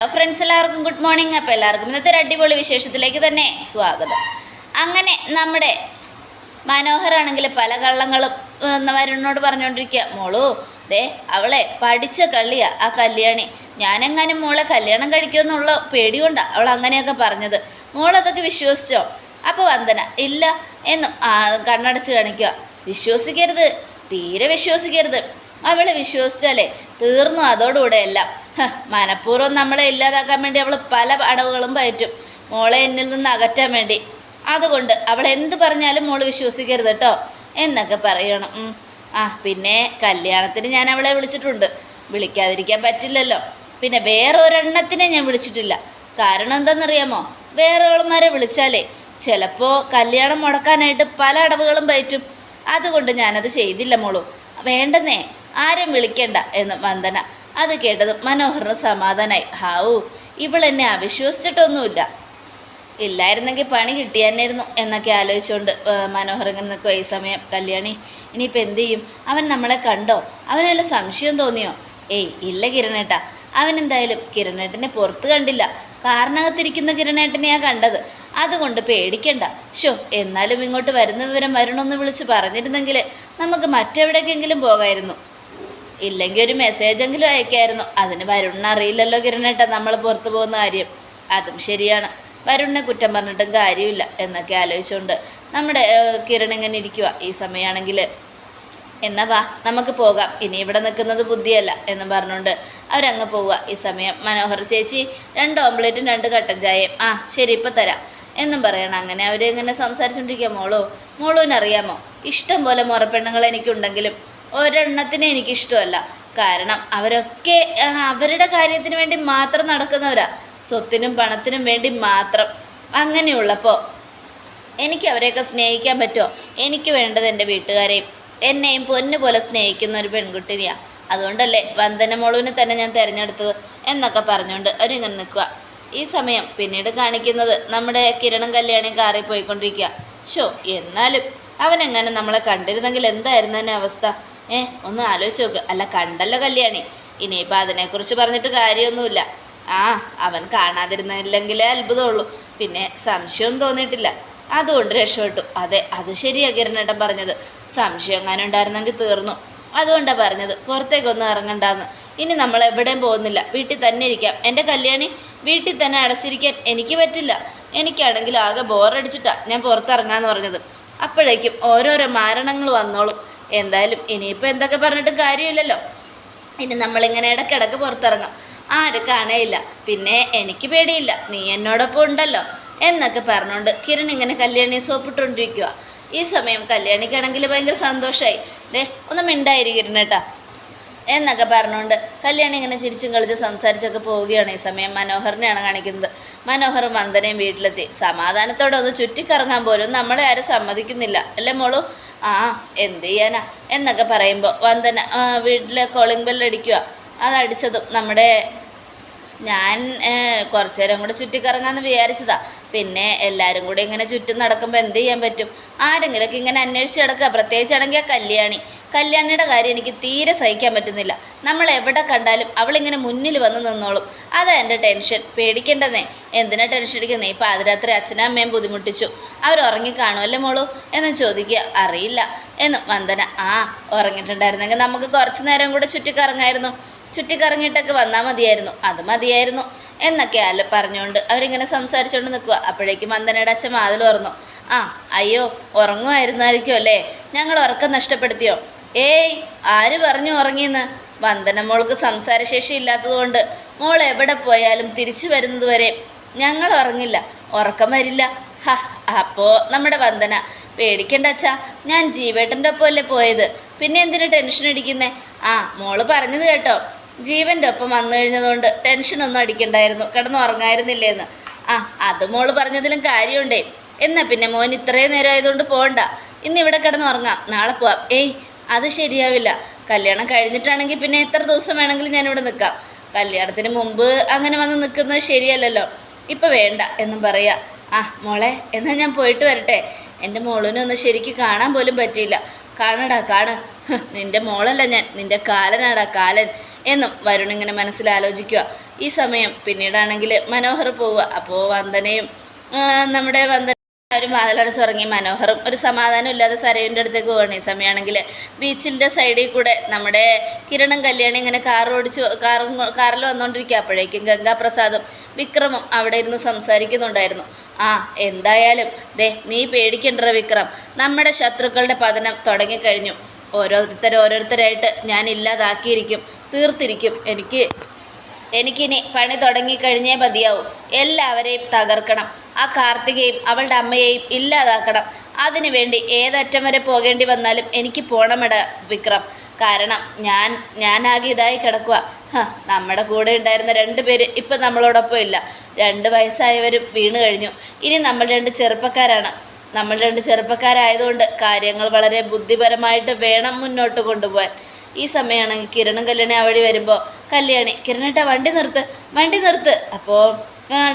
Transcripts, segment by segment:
Friends എല്ലാവർക്കും good morning അപ്പോൾ എല്ലാവർക്കും ഇന്നത്തെ ഒരു അടിപൊളി വിശേഷത്തിലേക്ക് തന്നെ സ്വാഗതം. അങ്ങനെ നമ്മുടെ മനോഹരാണെങ്കിൽ പല കള്ളങ്ങളും ഏഹ്, വരുണിനോട് പറഞ്ഞുകൊണ്ടിരിക്കുക മോളു ദേ അവളെ പഠിച്ച കള്ളിയാ ആ കല്യാണി. ഞാനെങ്ങാനും മോളെ കല്യാണം കഴിക്കുമെന്നുള്ള പേടി കൊണ്ടാ അവൾ അങ്ങനെയൊക്കെ പറഞ്ഞത്. മോളതൊക്കെ വിശ്വസിച്ചോ? അപ്പോൾ വന്ദന ഇല്ല എന്നും കണ്ണടച്ച് കാണിക്കുക. വിശ്വസിക്കരുത് തീരെ വിശ്വസിക്കരുത്. അവളെ വിശ്വസിച്ചാലേ തീർന്നു അതോടുകൂടെ എല്ലാം. മനഃപൂർവം നമ്മളെ ഇല്ലാതാക്കാൻ വേണ്ടി അവൾ പല അടവുകളും പയറ്റും. മോളെ എന്നിൽ നിന്ന് അകറ്റാൻ വേണ്ടി. അതുകൊണ്ട് അവൾ എന്ത് പറഞ്ഞാലും മോൾ വിശ്വസിക്കരുത് കേട്ടോ എന്നൊക്കെ പറയണം. ആ പിന്നെ കല്യാണത്തിന് ഞാൻ അവളെ വിളിച്ചിട്ടുണ്ട്. വിളിക്കാതിരിക്കാൻ പറ്റില്ലല്ലോ. പിന്നെ വേറെ ഒരെണ്ണത്തിനെ ഞാൻ വിളിച്ചിട്ടില്ല. കാരണം എന്താണെന്നറിയാമോ വേറെ ആൾമാരെ വിളിച്ചാലേ ചിലപ്പോൾ കല്യാണം മുടക്കാനായിട്ട് പല അടവുകളും പയറ്റും. അതുകൊണ്ട് ഞാനത് ചെയ്തില്ല മോളു. വേണ്ടെന്നേ. ആരും വിളിക്കണ്ട എന്ന് വന്ദന. അത് കേട്ടതും മനോഹറിന് സമാധാനായി. ഹാവു ഇവളെന്നെ അവിശ്വസിച്ചിട്ടൊന്നുമില്ല. ഇല്ലായിരുന്നെങ്കിൽ പണി കിട്ടിയാനായിരുന്നു എന്നൊക്കെ ആലോചിച്ചുകൊണ്ട് മനോഹർ ഇങ്ങനെ നിൽക്കുക ഈ സമയം. കല്യാണി ഇനിയിപ്പോൾ എന്ത് ചെയ്യും? അവൻ നമ്മളെ കണ്ടോ? അവന് വല്ല സംശയം തോന്നിയോ? ഏയ് ഇല്ല കിരണേട്ടാ. അവൻ എന്തായാലും കിരണേട്ടനെ പുറത്ത് കണ്ടില്ല. കാരണകത്തിരിക്കുന്ന കിരണേട്ടനെയാണ് കണ്ടത്. അതുകൊണ്ട് പേടിക്കണ്ട. ഷോ എന്നാലും ഇങ്ങോട്ട് വരുന്ന വിവരം വരണമെന്ന് വിളിച്ച് പറഞ്ഞിരുന്നെങ്കിൽ നമുക്ക് മറ്റെവിടേക്കെങ്കിലും പോകായിരുന്നു. ഇല്ലെങ്കിൽ ഒരു മെസ്സേജെങ്കിലും അയക്കായിരുന്നു. അതിന് വരുണിന് അറിയില്ലല്ലോ കിരണേട്ട നമ്മൾ പുറത്തു പോകുന്ന കാര്യം. അതും ശരിയാണ്. വരുണിനെ കുറ്റം പറഞ്ഞിട്ടും കാര്യമില്ല എന്നൊക്കെ ആലോചിച്ചുകൊണ്ട് നമ്മുടെ കിരൺ ഇങ്ങനെ ഇരിക്കുക ഈ സമയമാണെങ്കിൽ എന്നാ വാ നമുക്ക് പോകാം. ഇനി ഇവിടെ നിൽക്കുന്നത് ബുദ്ധിയല്ല എന്ന് പറഞ്ഞുകൊണ്ട് അവരങ്ങ് പോവുക. ഈ സമയം മനോഹർ ചേച്ചി രണ്ട് ഓംപ്ലേറ്റും രണ്ട് കട്ടൻ ചായയും. ആ ശരി ഇപ്പം തരാം. എന്നും പറയണം. അങ്ങനെ അവരിങ്ങനെ സംസാരിച്ചുകൊണ്ടിരിക്കുക മോളോ മോളൂനറിയാമോ ഇഷ്ടം പോലെ മുറപ്പെണ്ണുങ്ങൾ എനിക്കുണ്ടെങ്കിലും ഒരെണ്ണത്തിനെ എനിക്കിഷ്ടമല്ല. കാരണം അവരൊക്കെ അവരുടെ കാര്യത്തിന് വേണ്ടി മാത്രം നടക്കുന്നവരാ. സ്വത്തിനും പണത്തിനും വേണ്ടി മാത്രം. അങ്ങനെയുള്ളപ്പോൾ എനിക്ക് അവരെയൊക്കെ സ്നേഹിക്കാൻ പറ്റുമോ? എനിക്ക് വേണ്ടത് എന്റെ വീട്ടുകാരെയും എന്നെയും പൊന്നു പോലെ സ്നേഹിക്കുന്ന ഒരു പെൺകുട്ടിനെയാണ് അതുകൊണ്ടല്ലേ വന്ദന മോളുവിനെ തന്നെ ഞാൻ തിരഞ്ഞെടുത്തത് എന്നൊക്കെ പറഞ്ഞുകൊണ്ട് അവരിങ്ങനെ നിൽക്കുക ഈ സമയം പിന്നീട് കാണിക്കുന്നത് നമ്മുടെ കിരണം കല്യാണി കാറി പോയിക്കൊണ്ടിരിക്കുക ഷോ എന്നാലും അവനെങ്ങനെ നമ്മളെ കണ്ടിരുന്നെങ്കിൽ എന്തായിരുന്നു അവസ്ഥ? ഏ ഒന്ന് ആലോചിച്ച് നോക്ക്. അല്ല കണ്ടല്ലോ കല്യാണി. ഇനിയിപ്പോൾ അതിനെക്കുറിച്ച് പറഞ്ഞിട്ട് കാര്യമൊന്നുമില്ല. ആ അവൻ കാണാതിരുന്നില്ലെങ്കിലേ അത്ഭുതമുള്ളൂ. പിന്നെ സംശയം തോന്നിയിട്ടില്ല. അതുകൊണ്ട് രക്ഷപ്പെട്ടു. അതെ അത് ശരിയാ കിരണേട്ടൻ പറഞ്ഞത്. സംശയം എങ്ങാനും ഉണ്ടായിരുന്നെങ്കിൽ തീർന്നു. അതുകൊണ്ടാണ് പറഞ്ഞത്. പുറത്തേക്കൊന്നും ഇറങ്ങണ്ടെന്ന്. ഇനി നമ്മൾ എവിടെയും പോകുന്നില്ല. വീട്ടിൽ തന്നെ ഇരിക്കാം. എന്റെ കല്യാണി വീട്ടിൽ തന്നെ അടച്ചിരിക്കാൻ എനിക്ക് പറ്റില്ല. എനിക്കാണെങ്കിൽ ആകെ ബോറടിച്ചിട്ടാണ് ഞാൻ പുറത്തിറങ്ങാന്ന് പറഞ്ഞത്. അപ്പോഴേക്കും ഓരോരോ മാരണങ്ങൾ വന്നോളും. എന്തായാലും ഇനിയിപ്പോൾ എന്തൊക്കെ പറഞ്ഞിട്ട് കാര്യമില്ലല്ലോ. ഇനി നമ്മളിങ്ങനെ ഇടയ്ക്കിടയ്ക്ക് പുറത്തിറങ്ങാം. ആരും കാണേയില്ല. പിന്നെ എനിക്ക് പേടിയില്ല. നീ എന്നോടൊപ്പം ഉണ്ടല്ലോ. എന്നൊക്കെ പറഞ്ഞുകൊണ്ട് കിരൺ ഇങ്ങനെ കല്യാണി സോപ്പിട്ടുകൊണ്ടിരിക്കുക ഈ സമയം കല്യാണിക്കാണെങ്കിൽ ഭയങ്കര സന്തോഷമായി ദേ ഒന്ന് മിണ്ടായിരിക്കും കിരണേട്ടാ എന്നൊക്കെ പറഞ്ഞുകൊണ്ട് കല്യാണി ഇങ്ങനെ ചിരിച്ചും കളിച്ച് സംസാരിച്ചൊക്കെ പോവുകയാണ് ഈ സമയം. മനോഹറിനെയാണ് കാണിക്കുന്നത്. മനോഹറും വന്ദനയും വീട്ടിലെത്തി. സമാധാനത്തോടെ ഒന്ന് ചുറ്റിക്കറങ്ങാൻ പോലും നമ്മളെ ആരും സമ്മതിക്കുന്നില്ല. അല്ലേ മോളു? ആ എന്ത് ചെയ്യാനാ? എന്നൊക്കെ പറയുമ്പോൾ വന്ദന വീട്ടിലെ കോളിംഗ് ബെല്ലടിക്കുക അതടിച്ചതും നമ്മുടെ ഞാൻ കുറച്ചു നേരം കൂടെ ചുറ്റിക്കറങ്ങാമെന്ന് വിചാരിച്ചതാ. പിന്നെ എല്ലാവരും കൂടി ഇങ്ങനെ ചുറ്റും നടക്കുമ്പോൾ എന്ത് ചെയ്യാൻ പറ്റും? ആരെങ്കിലുമൊക്കെ ഇങ്ങനെ അന്വേഷിച്ച് നടക്കുക. പ്രത്യേകിച്ചാണെങ്കിൽ കല്യാണി. കല്യാണിയുടെ കാര്യം എനിക്ക് തീരെ സഹിക്കാൻ പറ്റുന്നില്ല. നമ്മൾ എവിടെ കണ്ടാലും അവളിങ്ങനെ മുന്നിൽ വന്ന് നിന്നോളും. അതാ എന്റെ ടെൻഷൻ. പേടിക്കേണ്ടതേ എന്തിനാ ടെൻഷൻ അടിക്കുന്നേ? ഇപ്പം അതിരാത്രി അച്ഛനും അമ്മയും ബുദ്ധിമുട്ടിച്ചു. അവർ ഉറങ്ങിക്കാണുമല്ലേ മോളൂ? എന്ന് ചോദിക്കുക. അറിയില്ല. എന്നും വന്ദന. ആ ഉറങ്ങിയിട്ടുണ്ടായിരുന്നെങ്കിൽ നമുക്ക് കുറച്ച് നേരം കൂടെ ചുറ്റിക്കറങ്ങായിരുന്നു. ചുറ്റിക്കറങ്ങിയിട്ടൊക്കെ വന്നാൽ മതിയായിരുന്നു. അത് മതിയായിരുന്നു. എന്നൊക്കെ അല്ല പറഞ്ഞുകൊണ്ട് അവരിങ്ങനെ സംസാരിച്ചുകൊണ്ട് നിൽക്കുക അപ്പോഴേക്കും വന്ദനയുടെ അച്ഛൻ വാതിൽ തുറന്നു. ആ അയ്യോ ഉറങ്ങുമായിരുന്നായിരിക്കും അല്ലേ? ഞങ്ങൾ ഉറക്കം നഷ്ടപ്പെടുത്തിയോ? ഏയ് ആര് പറഞ്ഞു ഉറങ്ങിയെന്ന്? വന്ദന മോൾക്ക് സംസാരശേഷി ഇല്ലാത്തതുകൊണ്ട് മോൾ എവിടെ പോയാലും തിരിച്ചു വരുന്നത് വരെ ഞങ്ങൾ ഉറങ്ങില്ല. ഉറക്കം വരില്ല. ഹ അപ്പോൾ നമ്മുടെ വന്ദന പേടിക്കണ്ട അച്ഛാ ഞാൻ ജീവേട്ടന്റെ ഒപ്പം അല്ലേ പോയത്? പിന്നെ എന്തിനു ടെൻഷൻ അടിക്കുന്നേ? ആ മോൾ പറഞ്ഞത് കേട്ടോ. ജീവന്റെ ഒപ്പം വന്നു കഴിഞ്ഞതുകൊണ്ട് ടെൻഷനൊന്നും അടിക്കണ്ടായിരുന്നു. കിടന്നുറങ്ങായിരുന്നില്ലേന്ന് ആ അത് മോൾ പറഞ്ഞതിലും കാര്യമുണ്ടേ. എന്നാ പിന്നെ മോൻ ഇത്രയും നേരം ആയതുകൊണ്ട് പോകണ്ട ഇന്ന് ഇവിടെ കിടന്നുറങ്ങാം നാളെ പോവാം. ഏയ് അത് ശരിയാവില്ല. കല്യാണം കഴിഞ്ഞിട്ടാണെങ്കിൽ പിന്നെ എത്ര ദിവസം വേണമെങ്കിലും ഞാനിവിടെ നിൽക്കാം. കല്യാണത്തിന് മുമ്പ് അങ്ങനെ വന്ന് നിൽക്കുന്നത് ശരിയല്ലല്ലോ. ഇപ്പം വേണ്ട എന്നും പറയാ. ആ മോളെ എന്നാൽ ഞാൻ പോയിട്ട് വരട്ടെ. എന്റെ മോളിനെ ഒന്ന് ശരിക്ക് കാണാൻ പോലും പറ്റിയില്ല. കാണടാ കാണ്. നിന്റെ മോളല്ല ഞാൻ നിന്റെ കാലനാടാ കാലൻ എന്നും വരുൺ ഇങ്ങനെ മനസ്സിൽ ആലോചിക്കുക ഈ സമയം പിന്നീടാണെങ്കിൽ മനോഹർ പോവുക. അപ്പോൾ വന്ദനയും നമ്മുടെ വന്ദന ഒരു വാതിലടച്ച് ഉറങ്ങി മനോഹറും ഒരു സമാധാനം ഇല്ലാതെ സരയുവിന്റെ അടുത്തേക്ക് പോകണം ഈ സമയമാണെങ്കിൽ ബീച്ചിന്റെ സൈഡിൽ കൂടെ നമ്മുടെ കിരണും കല്യാണി ഇങ്ങനെ കാർ ഓടിച്ച് കാറും കാറിൽ വന്നുകൊണ്ടിരിക്കുക. അപ്പോഴേക്കും ഗംഗാപ്രസാദും വിക്രമും അവിടെ ഇരുന്ന് സംസാരിക്കുന്നുണ്ടായിരുന്നു. ആ എന്തായാലും ദേ നീ പേടിക്കണ്ട വിക്രം. നമ്മുടെ ശത്രുക്കളുടെ പതനം തുടങ്ങിക്കഴിഞ്ഞു. ഓരോരുത്തർ ഓരോരുത്തരായിട്ട് ഞാൻ ഇല്ലാതാക്കിയിരിക്കും തീർത്തിരിക്കും. എനിക്ക് എനിക്കിനി പണി തുടങ്ങിക്കഴിഞ്ഞേ മതിയാവും. എല്ലാവരെയും തകർക്കണം. ആ കാർത്തികയും അവളുടെ അമ്മയെയും ഇല്ലാതാക്കണം. അതിനുവേണ്ടി ഏതറ്റം വരെ പോകേണ്ടി വന്നാലും എനിക്ക് പോണമട വിക്രം. കാരണം ഞാൻ ഞാനാകെ ഇതായി കിടക്കുക നമ്മുടെ കൂടെ ഉണ്ടായിരുന്ന രണ്ട് പേര് ഇപ്പം നമ്മളോടൊപ്പം ഇല്ല. രണ്ട് വയസ്സായവരും വീണ് കഴിഞ്ഞു. ഇനി നമ്മൾ രണ്ട് ചെറുപ്പക്കാരാണ്. നമ്മൾ രണ്ട് ചെറുപ്പക്കാരായതുകൊണ്ട് കാര്യങ്ങൾ വളരെ ബുദ്ധിപരമായിട്ട് വേണം മുന്നോട്ട് കൊണ്ടുപോകാൻ. ഈ സമയമാണെങ്കിൽ കിരണും കല്യാണി ആ വഴി വരുമ്പോൾ കല്യാണി കിരണേട്ട വണ്ടി നിർത്ത് വണ്ടി നിർത്ത്. അപ്പോൾ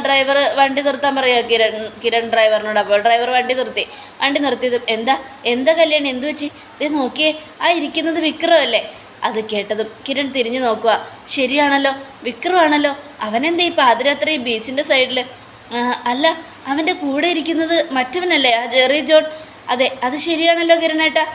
ഡ്രൈവർ വണ്ടി നിർത്താൻ പറയുമോ കിരൺ കിരൺ ഡ്രൈവറിനോട്. അപ്പോൾ ഡ്രൈവർ വണ്ടി നിർത്തി. വണ്ടി നിർത്തിയത് എന്താ? എന്താ കല്യാണി? എന്തു വെച്ചി ഇത് നോക്കിയേ ആ ഇരിക്കുന്നത് വിക്രമല്ലേ അത് കേട്ടതും കിരൺ തിരിഞ്ഞു നോക്കുക. ശരിയാണല്ലോ വിക്രമാണല്ലോ. അവനെന്താ ഈ പാതിരാത്രി ബീച്ചിന്റെ സൈഡിൽ അല്ല അവന്റെ കൂടെ ഇരിക്കുന്നത് മറ്റവനല്ലേ? ആ ജെറി ജോൺ. അതെ അത് ശരിയാണല്ലോ കിരണേട്ടാ.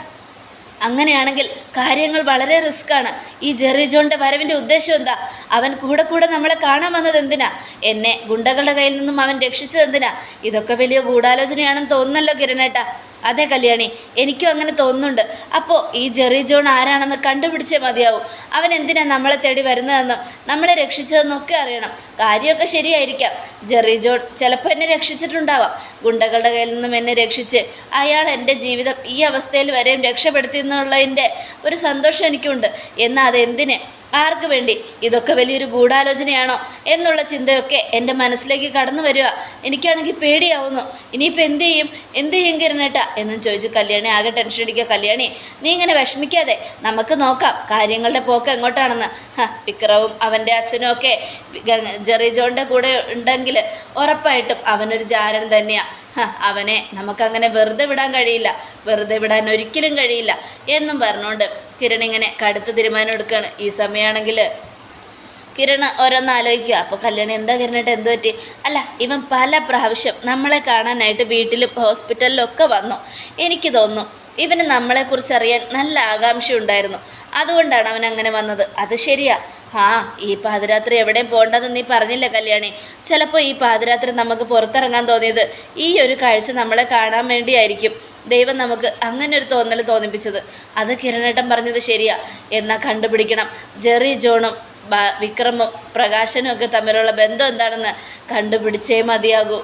അങ്ങനെയാണെങ്കിൽ കാര്യങ്ങൾ വളരെ റിസ്ക്കാണ് ഈ ജെറി ജോണിന്റെ വരവിന്റെ ഉദ്ദേശം എന്താ? അവൻ കൂടെ കൂടെ നമ്മളെ കാണാൻ വന്നത് എന്തിനാ? എന്നെ ഗുണ്ടകളുടെ കയ്യിൽ നിന്നും അവൻ രക്ഷിച്ചത് എന്തിനാ? ഇതൊക്കെ വലിയ ഗൂഢാലോചനയാണെന്ന് തോന്നുന്നല്ലോ കിരണേട്ട. അതെ കല്യാണി എനിക്കും അങ്ങനെ തോന്നുന്നുണ്ട്. അപ്പോൾ ഈ ജെറി ജോൺ ആരാണെന്ന് കണ്ടുപിടിച്ചേ മതിയാവും. അവൻ എന്തിനാ നമ്മളെ തേടി വരുന്നതെന്നും നമ്മളെ രക്ഷിച്ചതെന്നൊക്കെ അറിയണം. കാര്യമൊക്കെ ശരിയായിരിക്കാം. ജെറി ജോൺ ചിലപ്പോൾ എന്നെ രക്ഷിച്ചിട്ടുണ്ടാവാം. ഗുണ്ടകളുടെ കയ്യിൽ നിന്നും എന്നെ രക്ഷിച്ച് അയാൾ എന്റെ ജീവിതം ഈ അവസ്ഥയിൽ വരെയും രക്ഷപ്പെടുത്തി എന്നുള്ളതിന്റെ ഒരു സന്തോഷം എനിക്കുണ്ട്. എന്നാൽ അതെന്തിന്? ആർക്ക് വേണ്ടി? ഇതൊക്കെ വലിയൊരു ഗൂഢാലോചനയാണോ? എന്നുള്ള ചിന്തയൊക്കെ എന്റെ മനസ്സിലേക്ക് കടന്നു വരിക. എനിക്കാണെങ്കിൽ പേടിയാവുന്നു. ഇനിയിപ്പോൾ എന്ത് ചെയ്യും? എന്ത് ചെയ്യും കിരണേട്ട? എന്നും ചോദിച്ചു കല്യാണി. ആകെ ടെൻഷൻ അടിക്കുക കല്യാണി. നീ ഇങ്ങനെ വിഷമിക്കാതെ നമുക്ക് നോക്കാം. കാര്യങ്ങളുടെ പോക്ക് എങ്ങോട്ടാണെന്ന്. വിക്രവും അവന്റെ അച്ഛനും ഒക്കെ ജെറിജോണിന്റെ ജെറി ജോണിന്റെ കൂടെ ഉണ്ടെങ്കിൽ ഉറപ്പായിട്ടും അവനൊരു ജാരൻ തന്നെയാണ് അവനെ നമുക്കങ്ങനെ വെറുതെ വിടാൻ കഴിയില്ല. വെറുതെ വിടാൻ ഒരിക്കലും കഴിയില്ല എന്നും പറഞ്ഞുകൊണ്ട് കിരൺ ഇങ്ങനെ കടുത്ത തീരുമാനം എടുക്കുകയാണ് ഈ സമയമാണെങ്കിൽ കിരൺ ഓരോന്ന് ആലോചിക്കുക. അപ്പോൾ കല്യാണം എന്താ കിരണേട്ട് എന്ത് പറ്റി? അല്ല ഇവൻ പല പ്രാവശ്യം നമ്മളെ കാണാനായിട്ട് വീട്ടിലും ഹോസ്പിറ്റലിലും ഒക്കെ വന്നു. എനിക്ക് തോന്നുന്നു ഇവന് നമ്മളെക്കുറിച്ച് അറിയാൻ നല്ല ആകാംക്ഷയുണ്ടായിരുന്നു. അതുകൊണ്ടാണ് അവൻ അങ്ങനെ വന്നത്. അത് ശരിയാ. ആ ഈ പാതിരാത്രി എവിടെയും പോകണ്ടെന്ന് നീ പറഞ്ഞില്ല കല്യാണി. ചിലപ്പോൾ ഈ പാതിരാത്രി നമുക്ക് പുറത്തിറങ്ങാൻ തോന്നിയത് ഈ ഒരു കാഴ്ച നമ്മളെ കാണാൻ വേണ്ടിയായിരിക്കും. ദൈവം നമുക്ക് അങ്ങനെ ഒരു തോന്നൽ തോന്നിപ്പിച്ചത്. അത് കിരണേട്ടൻ പറഞ്ഞത് ശരിയാ. എന്നാൽ കണ്ടുപിടിക്കണം. ജെറി ജോണും വിക്രമും പ്രകാശനും ഒക്കെ തമ്മിലുള്ള ബന്ധം എന്താണെന്ന് കണ്ടുപിടിച്ചേ മതിയാകൂ.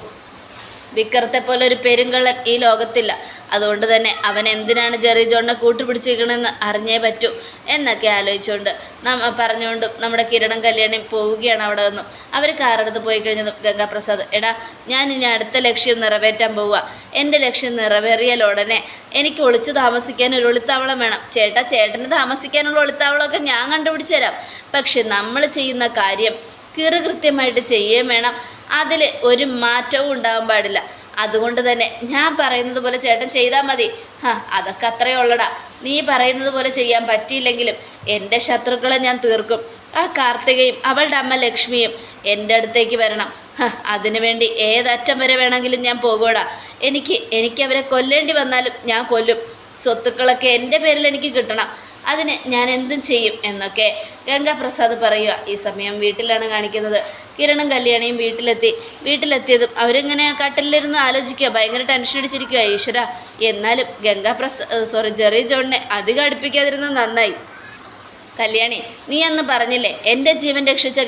വിക്രത്തെ പോലെ ഒരു പെരുങ്കള്ളൻ ഈ ലോകത്തില്ല. അതുകൊണ്ട് തന്നെ അവൻ എന്തിനാണ് ജെറി ജോണിനെ കൂട്ടുപിടിച്ചിരിക്കണമെന്ന് അറിഞ്ഞേ പറ്റൂ എന്നൊക്കെ ആലോചിച്ചുകൊണ്ട് നമ്മ പറഞ്ഞുകൊണ്ടും നമ്മുടെ കിരണം കല്യാണി പോവുകയാണ് അവിടെ നിന്നും. അവർ കാറെടുത്ത് പോയി കഴിഞ്ഞതും ഗംഗാപ്രസാദ് എടാ ഞാൻ ഇനി അടുത്ത ലക്ഷ്യം നിറവേറ്റാൻ പോവുക. എന്റെ ലക്ഷ്യം നിറവേറിയാൽ ഉടനെ എനിക്ക് ഒളിച്ചു താമസിക്കാൻ ഒരു ഒളിത്താവളം വേണം. ചേട്ടാ ചേട്ടന് താമസിക്കാനുള്ള ഒളിത്താവളമൊക്കെ ഞാൻ കണ്ടുപിടിച്ചു തരാം പക്ഷെ നമ്മൾ ചെയ്യുന്ന കാര്യം കൃത്യമായിട്ട് ചെയ്യുകയും വേണം. അതിൽ ഒരു മാറ്റവും ഉണ്ടാകാൻ പാടില്ല. അതുകൊണ്ട് തന്നെ ഞാൻ പറയുന്നത് പോലെ ചേട്ടൻ ചെയ്താൽ മതി. ഹാ അതൊക്കെ അത്രയേ ഉള്ളടാ. നീ പറയുന്നത് പോലെ ചെയ്യാൻ പറ്റിയില്ലെങ്കിലും എന്റെ ശത്രുക്കളെ ഞാൻ തീർക്കും. ആ കാർത്തികയും അവളുടെ അമ്മ ലക്ഷ്മിയും എന്റെ അടുത്തേക്ക് വരണം. അതിനു വേണ്ടി ഏതറ്റം വരെ വേണമെങ്കിലും ഞാൻ പോകൂടാ എനിക്ക് എനിക്ക് അവരെ കൊല്ലേണ്ടി വന്നാലും ഞാൻ കൊല്ലും. സ്വത്തുക്കളൊക്കെ എന്റെ പേരിൽ എനിക്ക് കിട്ടണം. അതിന് ഞാൻ എന്തും ചെയ്യും എന്നൊക്കെ ഗംഗാപ്രസാദ് പറയുക ഈ സമയം വീട്ടിലാണ് കാണിക്കുന്നത്. കിരണും കല്യാണിയും വീട്ടിലെത്തി. വീട്ടിലെത്തിയതും അവരിങ്ങനെ കട്ടിലിരുന്ന് ആലോചിക്കുക? ഭയങ്കര ടെൻഷൻ അടിച്ചിരിക്കുക. ഈശ്വര എന്നാലും ഗംഗാപ്രസാദ് സോറി ജെറി ജോണിനെ അധികം അടുപ്പിക്കാതിരുന്നത് നന്നായി. കല്യാണി നീ അന്ന് പറഞ്ഞില്ലേ എന്റെ ജീവൻ രക്ഷിച്ച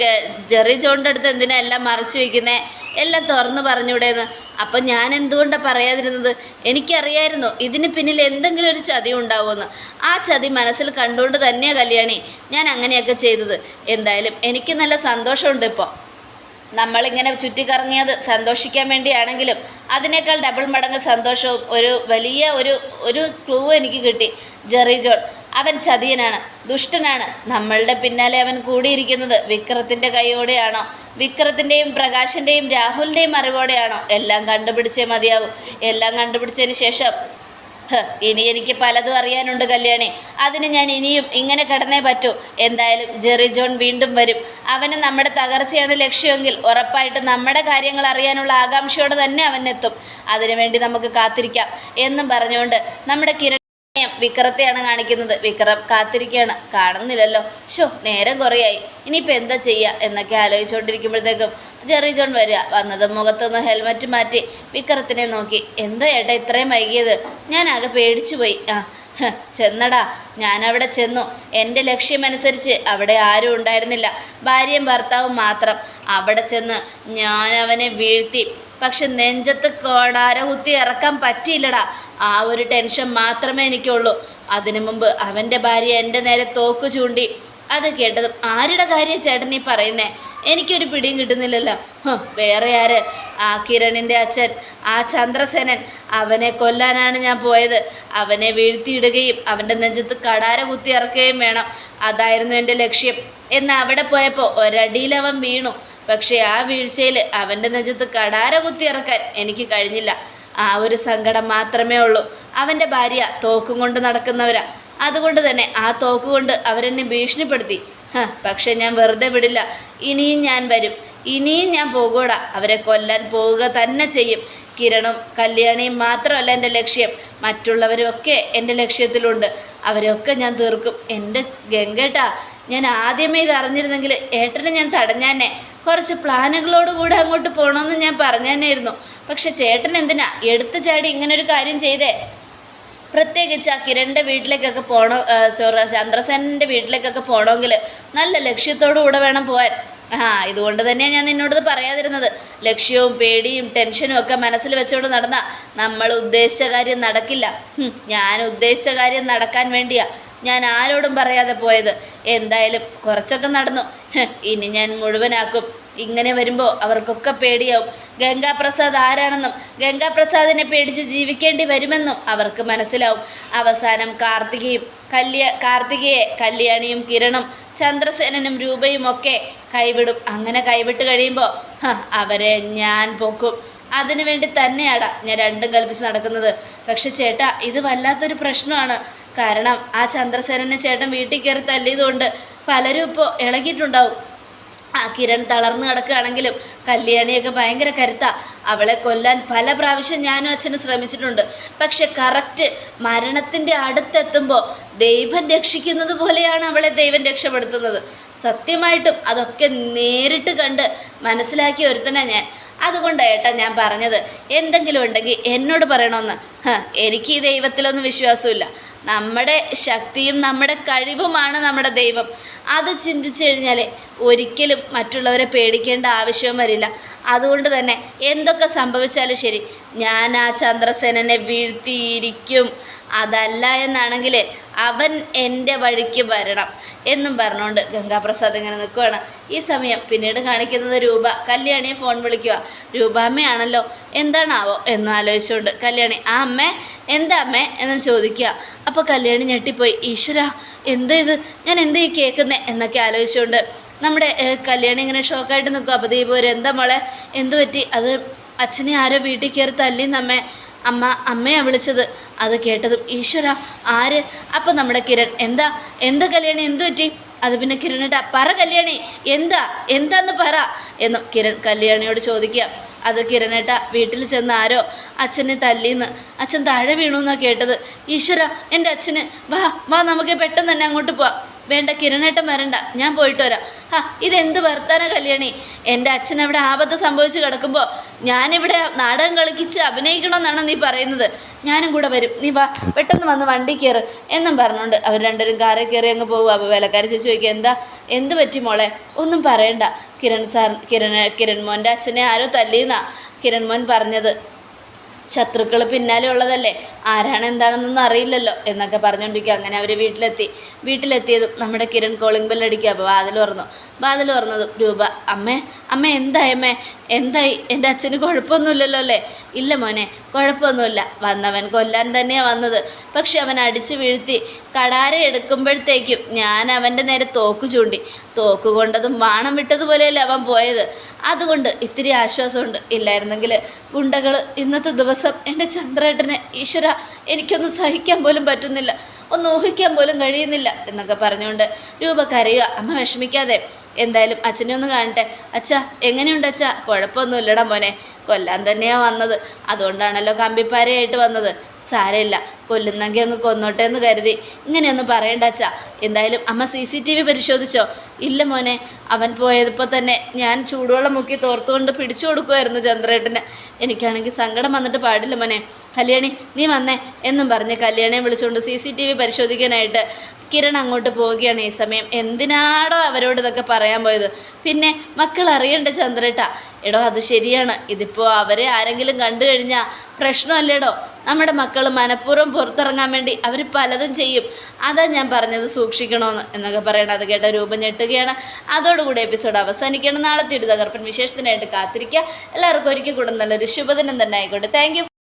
ജെറി ജോണിന്റെ അടുത്ത് എന്തിനാ എല്ലാം മറച്ചു വയ്ക്കുന്നേ എല്ലാം തുറന്നു പറഞ്ഞൂടേന്ന് അപ്പം ഞാൻ എന്തുകൊണ്ടാണ് പറയാതിരുന്നത്? എനിക്കറിയായിരുന്നു ഇതിന് പിന്നിൽ എന്തെങ്കിലും ഒരു ചതി ഉണ്ടാവുമെന്ന്. ആ ചതി മനസ്സിൽ കണ്ടുകൊണ്ട് തന്നെയാണ് കല്യാണി ഞാൻ അങ്ങനെയൊക്കെ ചെയ്തത്. എന്തായാലും എനിക്ക് നല്ല സന്തോഷമുണ്ട് ഇപ്പോൾ നമ്മളിങ്ങനെ ചുറ്റിക്കറങ്ങിയത് സന്തോഷിക്കാൻ വേണ്ടിയാണെങ്കിലും അതിനേക്കാൾ ഡബിൾ മടങ്ങ് സന്തോഷവും ഒരു വലിയ ഒരു ഒരു ക്ലൂ എനിക്ക് കിട്ടി. ജെറി ജോൺ അവൻ ചതിയനാണ് ദുഷ്ടനാണ്. നമ്മളുടെ പിന്നാലെ അവൻ കൂടിയിരിക്കുന്നത് വിക്രത്തിന്റെ കൈയോടെയാണോ? വിക്രത്തിന്റെയും പ്രകാശിന്റെയും രാഹുലിന്റെയും അറിവോടെയാണോ? എല്ലാം കണ്ടുപിടിച്ചേ മതിയാകൂ എല്ലാം കണ്ടുപിടിച്ചതിന് ശേഷം ഇനി എനിക്ക് പലതും അറിയാനുണ്ട് കല്യാണി. അതിന് ഞാൻ ഇനിയും ഇങ്ങനെ കിടന്നേ പറ്റൂ. എന്തായാലും ജെറി ജോൺ വീണ്ടും വരും. അവന് നമ്മുടെ തകർച്ചയാണ് ലക്ഷ്യമെങ്കിൽ ഉറപ്പായിട്ട് നമ്മുടെ കാര്യങ്ങൾ അറിയാനുള്ള ആകാംക്ഷയോടെ തന്നെ അവനെത്തും അതിനുവേണ്ടി നമുക്ക് കാത്തിരിക്കാം. എന്നും പറഞ്ഞുകൊണ്ട് നമ്മുടെ കിരൺ വിക്രത്തെയാണ് കാണിക്കുന്നത്. വിക്രം കാത്തിരിക്കുകയാണ് കാണുന്നില്ലല്ലോ. ഷോ നേരം കുറയായി. ഇനിയിപ്പോൾ എന്താ ചെയ്യുക എന്നൊക്കെ ആലോചിച്ചുകൊണ്ടിരിക്കുമ്പോഴത്തേക്കും ജെറി ജോൺ വരിക. വന്നത് മുഖത്തുനിന്ന് ഹെൽമറ്റ് മാറ്റി വിക്രത്തിനെ നോക്കി. എന്താ ഏട്ടാ ഇത്രയും വൈകിയത്? ഞാൻ ആകെ പേടിച്ചു പോയി ആ ചെന്നടാ. ഞാനവിടെ ചെന്നു. എന്റെ ലക്ഷ്യമനുസരിച്ച് അവിടെ ആരും ഉണ്ടായിരുന്നില്ല. ഭാര്യയും ഭർത്താവും മാത്രം അവിടെ ചെന്ന് ഞാൻ അവനെ വീഴ്ത്തി. പക്ഷെ നെഞ്ചത്ത് കോടാര കുത്തി ഇറക്കാൻ പറ്റിയില്ലടാ. ആ ഒരു ടെൻഷൻ മാത്രമേ എനിക്കുള്ളൂ. അതിനു മുമ്പ് അവന്റെ ഭാര്യ എന്റെ നേരെ തോക്ക് ചൂണ്ടി അത് കേട്ടതും ആരുടെ കാര്യം ചേട്ടൻ ഈ പറയുന്നേ? എനിക്കൊരു പിടിയും കിട്ടുന്നില്ലല്ലോ. വേറെ ആര്? ആ കിരണിന്റെ അച്ഛൻ ആ ചന്ദ്രസേനൻ അവനെ കൊല്ലാനാണ് ഞാൻ പോയത്. അവനെ വീഴ്ത്തിയിടുകയും അവന്റെ നെഞ്ചത്ത് കടാര കുത്തി ഇറക്കുകയും വേണം. അതായിരുന്നു എന്റെ ലക്ഷ്യം. എന്ന് അവിടെ പോയപ്പോൾ ഒരടിയിൽ അവൻ വീണു. പക്ഷേ ആ വീഴ്ചയിൽ അവന്റെ നെഞ്ചത്ത് കടാര കുത്തി ഇറക്കാൻ എനിക്ക് കഴിഞ്ഞില്ല. ആ ഒരു സങ്കടം മാത്രമേ ഉള്ളൂ. അവന്റെ ഭാര്യ തോക്കും കൊണ്ട് നടക്കുന്നവരാ. അതുകൊണ്ട് തന്നെ ആ തോക്ക് കൊണ്ട് അവരെന്നെ ഭീഷണിപ്പെടുത്തി. പക്ഷെ ഞാൻ വെറുതെ വിടില്ല. ഇനിയും ഞാൻ വരും. ഇനിയും ഞാൻ പോകൂടാ അവരെ കൊല്ലാൻ പോവുക തന്നെ ചെയ്യും. കിരണും കല്യാണിയും മാത്രമല്ല എന്റെ ലക്ഷ്യം. മറ്റുള്ളവരൊക്കെ എന്റെ ലക്ഷ്യത്തിലുണ്ട്. അവരൊക്കെ ഞാൻ തീർക്കും. എന്റെ ഗംഗേട്ടാ ഞാൻ ആദ്യമേ ഇത് അറിഞ്ഞിരുന്നെങ്കിൽ ഏട്ടനെ ഞാൻ തടഞ്ഞാനെ. കുറച്ച് പ്ലാനുകളോട് കൂടെ അങ്ങോട്ട് പോകണമെന്ന് ഞാൻ പറഞ്ഞാനായിരുന്നു. പക്ഷെ ചേട്ടൻ എന്തിനാ എടുത്തു ചാടി ഇങ്ങനൊരു കാര്യം ചെയ്തേ? പ്രത്യേകിച്ച് ആ കിരണിന്റെ വീട്ടിലേക്കൊക്കെ പോകണോ സോറി ചന്ദ്രസേനന്റെ വീട്ടിലേക്കൊക്കെ പോകണമെങ്കിൽ നല്ല ലക്ഷ്യത്തോടു കൂടെ വേണം പോകാൻ ആ ഇതുകൊണ്ട് തന്നെയാണ് ഞാൻ നിന്നോടത് പറയാതിരുന്നത്. ലക്ഷ്യവും പേടിയും ടെൻഷനും ഒക്കെ മനസ്സിൽ വെച്ചുകൊണ്ട് നടന്ന നമ്മൾ ഉദ്ദേശിച്ച കാര്യം നടക്കില്ല. ഞാൻ ഉദ്ദേശിച്ച കാര്യം നടക്കാൻ വേണ്ടിയാ ഞാൻ ആരോടും പറയാതെ പോയത്. എന്തായാലും കുറച്ചൊക്കെ നടന്നു. ഇനി ഞാൻ മുഴുവനാക്കും. ഇങ്ങനെ വരുമ്പോൾ അവർക്കൊക്കെ പേടിയാവും. ഗംഗാപ്രസാദ് ആരാണെന്നും ഗംഗാപ്രസാദിനെ പേടിച്ച് ജീവിക്കേണ്ടി വരുമെന്നും അവർക്ക് മനസ്സിലാവും. അവസാനം കാർത്തികയും കല്യ കാർത്തികയെ കല്യാണിയും കിരണും ചന്ദ്രസേനനും രൂപയും ഒക്കെ കൈവിടും. അങ്ങനെ കൈവിട്ട് കഴിയുമ്പോൾ അവരെ ഞാൻ പൊക്കും. അതിനു വേണ്ടി തന്നെയാടാ ഞാൻ രണ്ടും കൽപ്പിച്ച് നടക്കുന്നത്. പക്ഷെ ചേട്ടാ ഇത് വല്ലാത്തൊരു പ്രശ്നമാണ്. കാരണം ആ ചന്ദ്രസേനനെ ചേട്ടൻ വീട്ടിൽ കയറി തല്ലിയതുകൊണ്ട് പലരും ഇപ്പോൾ ഇളകിയിട്ടുണ്ടാവും. ആ കിരൺ തളർന്നു കിടക്കുകയാണെങ്കിലും കല്യാണിയൊക്കെ ഭയങ്കര കരുത്താ. അവളെ കൊല്ലാൻ പല പ്രാവശ്യം ഞാനും അച്ഛനും ശ്രമിച്ചിട്ടുണ്ട്. പക്ഷെ കറക്റ്റ് മരണത്തിന്റെ അടുത്തെത്തുമ്പോൾ ദൈവം രക്ഷിക്കുന്നത് പോലെയാണ് അവളെ ദൈവം രക്ഷപ്പെടുത്തുന്നത്. സത്യമായിട്ടും അതൊക്കെ നേരിട്ട് കണ്ട് മനസ്സിലാക്കി ഒരുത്തനാ ഞാൻ. അതുകൊണ്ടാണ് ഏട്ടാ ഞാൻ പറഞ്ഞത്. എന്തെങ്കിലും ഉണ്ടെങ്കിൽ എന്നോട് പറയണമെന്ന് എനിക്ക് ഈ ദൈവത്തിലൊന്നും വിശ്വാസമില്ല. നമ്മുടെ ശക്തിയും നമ്മുടെ കഴിവുമാണ് നമ്മുടെ ദൈവം. അത് ചിന്തിച്ചു കഴിഞ്ഞാൽ ഒരിക്കലും മറ്റുള്ളവരെ പേടിക്കേണ്ട ആവശ്യവും വരില്ല. അതുകൊണ്ട് തന്നെ എന്തൊക്കെ സംഭവിച്ചാലും ശരി ഞാൻ ആ ചന്ദ്രസേനനെ വീഴ്ത്തിയിരിക്കും. അതല്ല എന്നാണെങ്കിൽ അവൻ എന്റെ വഴിക്ക് വരണം എന്നും പറഞ്ഞുകൊണ്ട് ഗംഗാപ്രസാദ് ഇങ്ങനെ നിൽക്കുകയാണ്. ഈ സമയം പിന്നീട് കാണിക്കുന്നത് രൂപ. കല്യാണിയെ ഫോൺ വിളിക്കുക. രൂപാമ്മയാണല്ലോ എന്താണാവോ എന്ന് ആലോചിച്ചുകൊണ്ട് കല്യാണി ആ അമ്മേ എന്താ അമ്മേ? എന്ന് ചോദിക്കുക. അപ്പോൾ കല്യാണി ഞെട്ടിപ്പോയി ഈശ്വര എന്താ ഇത്? ഞാൻ എന്താ ഈ കേൾക്കുന്നേ? എന്നൊക്കെ ആലോചിച്ചുകൊണ്ട് നമ്മുടെ കല്യാണി ഇങ്ങനെ ഷോക്കായിട്ട് നിൽക്കുക. അപ്പോൾ ദീപു ഒരു എന്താ മോളെ? എന്തു പറ്റി അത് അച്ഛനെ ആരോ വീട്ടിൽ കയറി തല്ലിന്നമ്മേ. അമ്മ അമ്മയാ വിളിച്ചത്. അത് കേട്ടതും ഈശ്വര ആര്? അപ്പം നമ്മുടെ കിരൺ എന്താ? എന്താ കല്യാണി? എന്തു പറ്റി? അത് പിന്നെ കിരണേട്ടാ പറ കല്യാണി. എന്താ? എന്താന്ന് പറ. എന്നും കിരൺ കല്യാണിയോട് ചോദിക്കുക. അത് കിരണേട്ട വീട്ടിൽ ചെന്ന് ആരോ? അച്ഛനെ തല്ലിന്ന്. അച്ഛൻ താഴെ വീണു എന്നാണ് കേട്ടത്. ഈശ്വര എന്റെ അച്ഛന്. വാ വാ നമുക്ക് പെട്ടെന്ന് തന്നെ അങ്ങോട്ട് പോവാം. വേണ്ട കിരണേട്ടൻ വരണ്ട. ഞാൻ പോയിട്ട് വരാം. ഹാ ഇതെന്ത് വർത്താന കല്യാണി? എന്റെ അച്ഛൻ അവിടെ ആപത്ത് സംഭവിച്ച് കിടക്കുമ്പോൾ ഞാനിവിടെ നാടകം കളിക്കിച്ച് അഭിനയിക്കണമെന്നാണ് നീ പറയുന്നത്. ഞാനും കൂടെ വരും. നീ വാ പെട്ടെന്ന് വന്ന് വണ്ടി കയറ്. എന്നും പറഞ്ഞുകൊണ്ട് അവർ രണ്ടുപേരും കാറിൽ കയറി അങ്ങ് പോകും അപ്പോൾ വേലക്കാരി ചേച്ചി ചോദിക്കുക എന്താ? എന്ത് പറ്റി മോളെ? ഒന്നും പറയണ്ട. കിരൺ സാർ കിരൺ കിരൺ മോന്റെ അച്ഛനെ ആരോ തല്ലിയെന്നാ കിരൺ മോൻ പറഞ്ഞത്. ശത്രുക്കൾ പിന്നാലെ ഉള്ളതല്ലേ? ആരാണ് എന്താണെന്നൊന്നും അറിയില്ലല്ലോ എന്നൊക്കെ പറഞ്ഞുകൊണ്ടിരിക്കുക അങ്ങനെ അവർ വീട്ടിലെത്തി. വീട്ടിലെത്തിയതും നമ്മുടെ കിരൺ കോളിംഗ് ബെല്ലടിക്കുക അപ്പോൾ വാതിൽ തുറന്നു. വാതിൽ തുറന്നതും രൂപ അമ്മേ അമ്മ എന്തായി അമ്മേ? എന്തായി? എന്റെ അച്ഛന് കുഴപ്പമൊന്നുമില്ലല്ലോ അല്ലേ? ഇല്ല മോനെ കുഴപ്പമൊന്നുമില്ല. വന്നവൻ കൊല്ലാൻ തന്നെയാണ് വന്നത്. പക്ഷെ അവൻ അടിച്ചു വീഴ്ത്തി കടാര എടുക്കുമ്പോഴത്തേക്കും ഞാൻ അവന്റെ നേരെ തോക്ക് ചൂണ്ടി. തോക്ക് കൊണ്ടതും വാണം വിട്ടതുപോലെയല്ലേ അവൻ പോയത്. അതുകൊണ്ട് ഇത്തിരി ആശ്വാസമുണ്ട്. ഇല്ലായിരുന്നെങ്കിൽ ഗുണ്ടകൾ ഇന്നത്തെ ദിവസം എന്റെ ചന്ദ്രേട്ടനെ ഈശ്വര എനിക്കൊന്നും സഹിക്കാൻ പോലും പറ്റുന്നില്ല. ഒന്ന് ഊഹിക്കാൻ പോലും കഴിയുന്നില്ല എന്നൊക്കെ പറഞ്ഞുകൊണ്ട് രൂപ കരയുക. അമ്മ വിഷമിക്കാതെ എന്തായാലും അച്ഛനെ ഒന്ന് കാണട്ടെ. അച്ഛാ എങ്ങനെയുണ്ട് അച്ഛാ? കുഴപ്പമൊന്നുമില്ലടാ മോനെ. കൊല്ലാൻ തന്നെയാണ് വന്നത്. അതുകൊണ്ടാണല്ലോ കമ്പിപ്പാരയായിട്ട് വന്നത്. സാരമില്ല കൊല്ലുന്നെങ്കിൽ അങ്ങ് കൊന്നോട്ടെ എന്ന് കരുതി. ഇങ്ങനെയൊന്നും പറയണ്ട അച്ഛാ. എന്തായാലും അമ്മ സി സി ടി വി പരിശോധിച്ചോ? ഇല്ല മോനെ. അവൻ പോയതിപ്പോൾ തന്നെ ഞാൻ ചൂടുവെള്ളം മുക്കി തോർത്തുകൊണ്ട് പിടിച്ചു കൊടുക്കുമായിരുന്നു ചന്ദ്രേട്ടന്. എനിക്കാണെങ്കിൽ സങ്കടം വന്നിട്ട് പാടില്ല മോനെ. കല്യാണി നീ വന്നേ. എന്നും പറഞ്ഞ് കല്യാണിയെ വിളിച്ചുകൊണ്ട് സി സി ടി വി പരിശോധിക്കാനായിട്ട് കിരൺ അങ്ങോട്ട് പോവുകയാണ് ഈ സമയം. എന്തിനാടോ അവരോട് ഇതൊക്കെ പറയാൻ പോയത്? പിന്നെ മക്കൾ അറിയണ്ട ചന്ദ്രേട്ട. എടോ അത് ശരിയാണ്. ഇതിപ്പോൾ അവരെ ആരെങ്കിലും കണ്ടു കഴിഞ്ഞാൽ പ്രശ്നമല്ലേടോ? നമ്മുടെ മക്കൾ മനഃപൂർവം പുറത്തിറങ്ങാൻ വേണ്ടി അവർ പലതും ചെയ്യും. അതാ ഞാൻ പറഞ്ഞത് സൂക്ഷിക്കണമെന്ന് എന്നൊക്കെ പറയണം അത് കേട്ട രൂപം ഞെട്ടുകയാണ്. അതോടുകൂടി എപ്പിസോഡ് അവസാനിക്കണം. നാളത്തെ ഒരു തകർപ്പൻ വിശേഷത്തിനായിട്ട് കാത്തിരിക്കുക. എല്ലാവർക്കും ഒരിക്കൽ കൂടെ നല്ലൊരു ശുഭദിനം തന്നെ ആയിക്കോട്ടെ. താങ്ക്